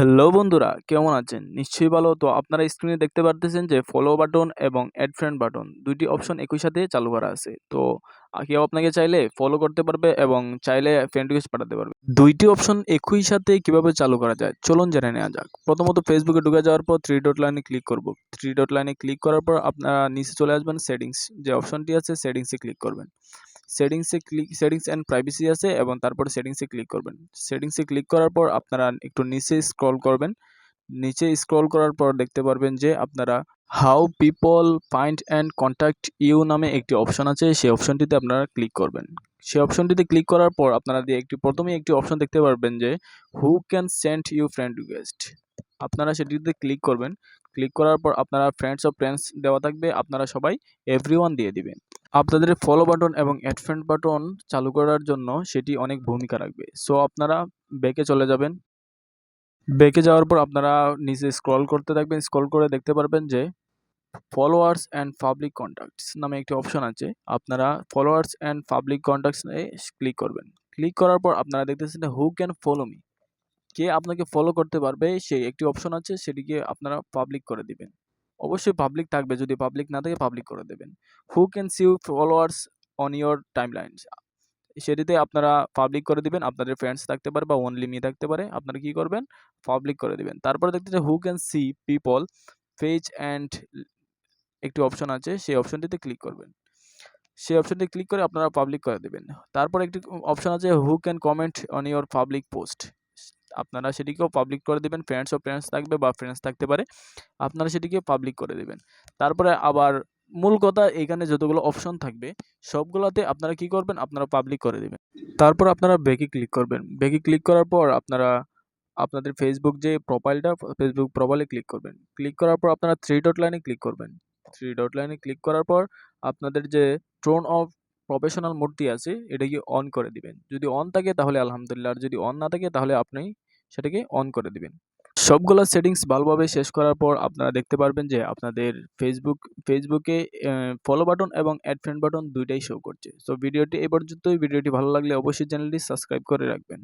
Hello বন্ধুরা, কেমন আছেন? নিশ্চয়ই ভালো। তো আপনারা স্ক্রিনে দেখতে পারতেছেন যে ফলো বাটন এবং অ্যাড ফ্রেন্ড বাটন দুইটি অপশন একই সাথে চালু করা আছে। তো কেউ আপনাকে চাইলে ফলো করতে পারবে এবং চাইলে ফ্রেন্ড রিকোয়েস্ট পাঠাতে পারবে। দুইটি অপশন একই সাথে কীভাবে চালু করা যায়? চলুন জেনে নেওয়া যাক। প্রথমত ফেসবুকে ঢুকে যাওয়ার পর থ্রি ডট লাইনে ক্লিক করব। থ্রি ডট লাইনে ক্লিক করার পর আপনারা নিচে চলে আসবেন সেটিংস যে অপশনটি আছে সেটিংসে ক্লিক করবেন। সেটিংসে ক্লিক সেটিংস অ্যান্ড প্রাইভেসি আছে এবং তারপর সেটিংসে ক্লিক করবেন। সেটিংসে ক্লিক করার পর আপনারা একটু নিচে স্ক্রল করবেন। নিচে স্ক্রল করার পর দেখতে পারবেন যে আপনারা how people find and contact you নামে একটি অপশন আছে। সেই অপশনটিতে আপনারা ক্লিক করবেন। সেই অপশনটিতে ক্লিক করার পর আপনারা দিয়ে একটি, প্রথমেই একটি অপশন দেখতে পারবেন যে who can send you friend request আপনারা সেটিতে ক্লিক করবেন। ক্লিক করার পর আপনারা ফ্রেন্ডস অফ ফ্রেন্ডস দেওয়া থাকবে। আপনারা সবাই এভরি দিয়ে দিবেন। আপনাদের ফলো বাটন এবং অ্যাড ফ্রেন্ড বাটন চালু করার জন্য সেটি অনেক ভূমিকা রাখবে। সো আপনারা ব্যাকে চলে যাবেন। ব্যাকে যাওয়ার পর আপনারা নিচে স্ক্রল করতে থাকবেন। স্ক্রল করে দেখতে পারবেন যে ফলোয়ার্স অ্যান্ড পাবলিক কন্ট্যাক্টস নামে একটি অপশন আছে। আপনারা ফলোয়ার্স অ্যান্ড পাবলিক কন্ট্যাক্টস এ ক্লিক করবেন। ক্লিক করার পর আপনারা দেখতেছেন হু ক্যান ফলো মি কে আপনাকে ফলো করতে পারবে সেই একটি অপশন আছে। সেটিকে আপনারা পাবলিক করে দিবেন। অবশ্যই পাবলিক থাকবে, যদি পাবলিক না থাকে পাবলিক করে দেবেন। Who can see you followers on your timelines সেটিতে আপনারা পাবলিক করে দিবেন, আপনাদের ফ্রেন্ডস থাকতে পারে বা অনলি মি থাকতে পারে, আপনারা কি করবেন? পাবলিক করে দিবেন। তারপরে দেখতে who can see people page and একটি অপশন আছে, সেই অপশনটিতে ক্লিক করবেন। সেই অপশনটি ক্লিক করে আপনারা পাবলিক করে দেবেন। তারপর একটি অপশন আছে who can comment on your public post আপনারা সেটিকেও পাবলিক করে দেবেন ফ্রেন্ডস ও ফ্রেন্ডস থাকবে বা ফ্রেন্ডস থাকতে পারে, আপনারা সেটিকে পাবলিক করে দেবেন। তারপরে আবার মূল কথা, এখানে যতগুলো অপশন থাকবে, সবগুলোতে আপনারা কি করবেন? আপনারা পাবলিক করে দেবেন। তারপর আপনারা ব্যাকে ক্লিক করবেন। ব্যাকে ক্লিক করার পর আপনারা আপনাদের ফেসবুক যে প্রোফাইলটা ফেসবুক প্রোফাইলে ক্লিক করবেন। ক্লিক করার পর আপনারা থ্রি ডট লাইনে ক্লিক করবেন। থ্রি ডট লাইনে ক্লিক করার পর আপনাদের যে টোন অফ প্রফেশনাল মোডটি আছে এটাকে অন করে দিবেন। যদি অন থাকে তাহলে আলহামদুলিল্লাহ, আর যদি অন না থাকে তাহলে আপনি সেটাকে অন করে দিবেন। সবগুলো সেটিংস ভালোভাবে শেষ করার পর আপনারা দেখতে পারবেন যে আপনাদের ফেসবুক ফেসবুকে ফলো বাটন এবং অ্যাড ফ্রেন্ড বাটন দুইটাই শো করছে। সো ভিডিওটি এই পর্যন্তই। ভিডিওটি ভালো লাগলে অবশ্যই চ্যানেলটি সাবস্ক্রাইব করে রাখবেন।